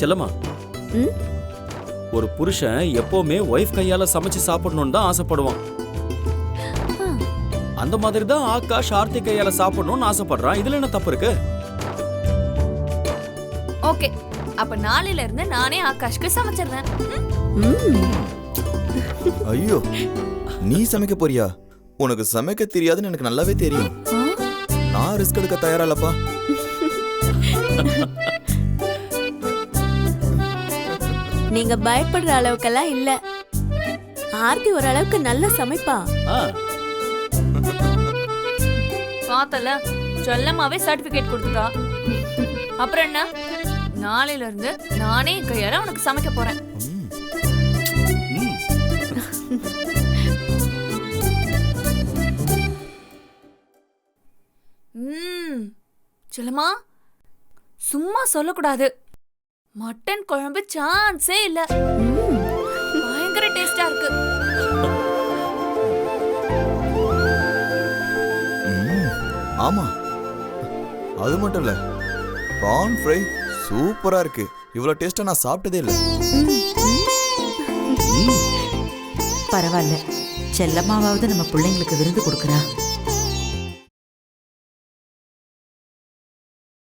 செல்லம்மா? ஒரு புருஷன் எப்பவுமே ஒய்ஃப் கையால சமைச்சு சாப்பிடணும்னு தான் ஆசைப்படுவான். அந்த மாதிரி தான் ஆகாஷ் ஆர்த்தி கையால சாப்பிடணும்னு ஆசைப்படுறான். இதுல என்ன தப்பு இருக்கு? ஓகே. அப்ப நாளையில இருந்து நானே ஆகாஷ்க்கு சமைச்சிடுறேன். ஐயோ நீ சமைக்க போறியா? உனக்கு சமைக்க தெரியாதுன்னு எனக்கு நல்லாவே தெரியும்? நான் ரிஸ்க் எடுக்க தயாரா இல்லப்பா. நீங்க பயப்படுற அளவுக்கெல்லாம் இல்ல. ஆர்த்தி ஓரளவுக்கு நல்லா சமைப்பா. பார்த்தல செல்லமாவே சர்டிபிகேட் கொடுத்துட்டா. அப்புறம் என்ன? நாளையில இருந்து நானே கையால உனக்கு சமைக்க போறேன். ம், ம். ம். செல்லம்மா சும்மா சொல்லக்கூடாது. மட்டன் குழம்பு சான்ஸே இல்ல. பயங்கர டேஸ்டா இருக்கு. ஆமா. அது மட்டும் இல்ல ப்ரான் ஃப்ரை சூப்பரா இருக்கு. இவ்வளவு டேஸ்டா நான் சாப்பிட்டதே இல்ல. பரவாயில்ல செல்லம்மாவாவது நம்ம பிள்ளைங்களுக்கு விருந்து கொடுக்குறா.